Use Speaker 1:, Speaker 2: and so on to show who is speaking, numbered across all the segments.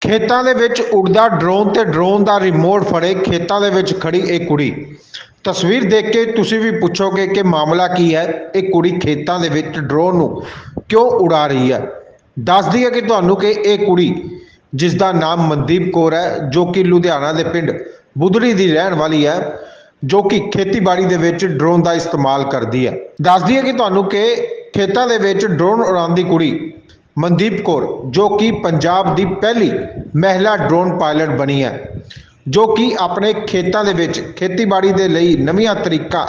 Speaker 1: ਖੇਤਾਂ ਦੇ ਵਿੱਚ ਉੱਡਦਾ ਡਰੋਨ ਤੇ ਡਰੋਨ ਦਾ ਰਿਮੋਟ ਫੜੇ ਖੇਤਾਂ ਦੇ ਵਿੱਚ ਖੜੀ ਇਹ ਕੁੜੀ। ਤਸਵੀਰ ਦੇਖ ਕੇ ਤੁਸੀਂ ਵੀ ਪੁੱਛੋਗੇ ਕਿ ਮਾਮਲਾ ਕੀ ਹੈ? ਇਹ ਕੁੜੀ ਖੇਤਾਂ ਦੇ ਵਿੱਚ ਡਰੋਨ ਨੂੰ ਕਿਉਂ ਉਡਾ ਰਹੀ ਹੈ? ਦੱਸਦੀ ਹੈ ਕਿ ਤੁਹਾਨੂੰ ਕਿ ਇਹ ਕੁੜੀ ਜਿਸ ਦਾ ਨਾਮ ਮਨਦੀਪ ਕੌਰ ਹੈ, ਜੋ ਕਿ ਲੁਧਿਆਣਾ ਦੇ ਪਿੰਡ ਬੁੱਧੜੀ ਦੀ ਰਹਿਣ ਵਾਲੀ ਹੈ ਜੋ ਕਿ ਖੇਤੀਬਾੜੀ ਦੇ ਵਿੱਚ ਡਰੋਨ ਦਾ ਇਸਤੇਮਾਲ ਕਰਦੀ ਹੈ। ਦੱਸਦੀ ਹੈ ਕਿ ਤੁਹਾਨੂੰ ਕਿ ਖੇਤਾਂ ਦੇ ਵਿੱਚ ਡਰੋਨ ਉਡਾਉਣ ਦੀ ਕੁੜੀ ਮਨਦੀਪ ਕੌਰ, ਜੋ ਕਿ ਪੰਜਾਬ ਦੀ ਪਹਿਲੀ ਮਹਿਲਾ ਡਰੋਨ ਪਾਇਲਟ ਬਣੀ ਹੈ, ਜੋ ਕਿ ਆਪਣੇ ਖੇਤਾਂ ਦੇ ਵਿੱਚ ਖੇਤੀਬਾੜੀ ਦੇ ਲਈ ਨਵੀਆਂ ਤਰੀਕਾ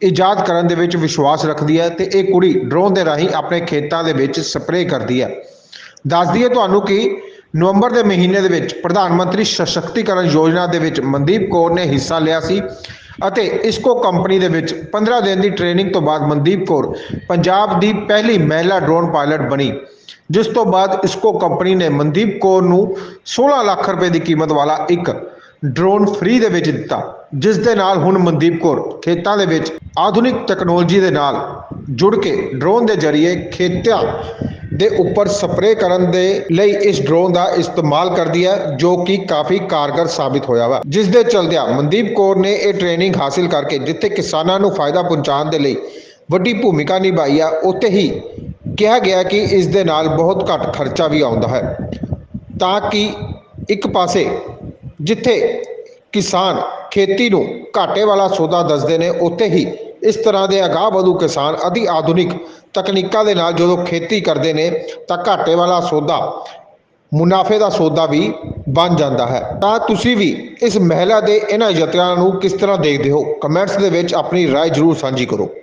Speaker 1: ਇਜਾਦ ਕਰਨ ਦੇ ਵਿੱਚ ਵਿਸ਼ਵਾਸ ਰੱਖਦੀ ਹੈ ਤੇ ਇਹ ਕੁੜੀ ਡਰੋਨ ਦੇ ਰਾਹੀਂ ਆਪਣੇ ਖੇਤਾਂ ਦੇ ਵਿੱਚ ਸਪਰੇਅ ਕਰਦੀ ਹੈ। ਦੱਸਦੀ ਹੈ ਤੁਹਾਨੂੰ ਕਿ ਨਵੰਬਰ ਦੇ ਮਹੀਨੇ ਦੇ ਵਿੱਚ ਪ੍ਰਧਾਨ ਮੰਤਰੀ ਸਸ਼ਕਤੀਕਰਨ ਯੋਜਨਾ ਦੇ ਵਿੱਚ ਮਨਦੀਪ ਕੌਰ ਨੇ ਹਿੱਸਾ ਲਿਆ ਸੀ ਅਤੇ ਇਸਕੋ ਕੰਪਨੀ ਦੇ ਵਿੱਚ 15 ਦਿਨ ਦੀ ਟ੍ਰੇਨਿੰਗ ਤੋਂ ਬਾਅਦ ਮਨਦੀਪ ਕੌਰ ਪੰਜਾਬ ਦੀ ਪਹਿਲੀ ਮਹਿਲਾ ਡਰੋਨ ਪਾਇਲਟ ਬਣੀ, ਜਿਸ ਤੋਂ ਬਾਅਦ ਇਸਕੋ ਕੰਪਨੀ ਨੇ ਮਨਦੀਪ ਕੌਰ ਨੂੰ 16 ਲੱਖ ਰੁਪਏ ਦੀ ਕੀਮਤ ਵਾਲਾ ਇੱਕ ਡਰੋਨ ਫ੍ਰੀ ਦੇ ਵਿੱਚ ਦਿੱਤਾ, ਜਿਸ ਦੇ ਨਾਲ ਹੁਣ ਮਨਦੀਪ ਕੌਰ ਖੇਤਾਂ ਦੇ ਵਿੱਚ ਆਧੁਨਿਕ ਟੈਕਨੋਲੋਜੀ ਦੇ ਨਾਲ ਜੁੜ ਕੇ ਡਰੋਨ ਦੇ ਜ਼ਰੀਏ ਖੇਤਾਂ ਦੇ ਉੱਪਰ ਸਪਰੇਅ ਕਰਨ ਦੇ ਲਈ ਇਸ ਡਰੋਨ ਦਾ ਇਸਤੇਮਾਲ ਕਰਦੀ ਹੈ, ਜੋ ਕਿ ਕਾਫੀ ਕਾਰਗਰ ਸਾਬਿਤ ਹੋਇਆ ਵਾ। ਜਿਸ ਦੇ ਚਲਦਿਆਂ ਮਨਦੀਪ ਕੌਰ ਨੇ ਇਹ ਟ੍ਰੇਨਿੰਗ ਹਾਸਿਲ ਕਰਕੇ, ਜਿੱਥੇ ਕਿਸਾਨਾਂ ਨੂੰ ਫਾਇਦਾ ਪਹੁੰਚਾਉਣ ਦੇ ਲਈ ਵੱਡੀ ਭੂਮਿਕਾ ਨਿਭਾਈ ਆ, ਉੱਥੇ ਹੀ ਕਿਹਾ ਗਿਆ ਕਿ ਇਸ ਦੇ ਨਾਲ ਬਹੁਤ ਘੱਟ ਖਰਚਾ ਵੀ ਆਉਂਦਾ ਹੈ। ਤਾਂ ਕਿ ਇੱਕ ਪਾਸੇ ਜਿੱਥੇ ਕਿਸਾਨ ਖੇਤੀ ਨੂੰ ਘਾਟੇ ਵਾਲਾ ਸੌਦਾ ਦੱਸਦੇ ਨੇ, ਉੱਥੇ ਹੀ ਇਸ ਤਰ੍ਹਾਂ ਦੇ ਅਗਾਹ ਵਧੂ ਕਿਸਾਨ ਅਧੀ ਆਧੁਨਿਕ ਤਕਨੀਕਾਂ ਦੇ ਨਾਲ ਜਦੋਂ ਖੇਤੀ ਕਰਦੇ ਨੇ ਤਾਂ ਘਾਟੇ ਵਾਲਾ ਸੌਦਾ ਮੁਨਾਫੇ ਦਾ ਸੌਦਾ ਵੀ ਬਣ ਜਾਂਦਾ ਹੈ ਤਾਂ ਤੁਸੀਂ ਵੀ ਇਸ ਮਹਿਲਾ ਦੇ ਇਹਨਾਂ ਯਤਨਾਂ ਨੂੰ ਕਿਸ ਤਰ੍ਹਾਂ ਦੇਖਦੇ ਹੋ ਕਮੈਂਟਸ ਦੇ ਵਿੱਚ ਆਪਣੀ رائے ਜ਼ਰੂਰ ਸਾਂਝੀ ਕਰੋ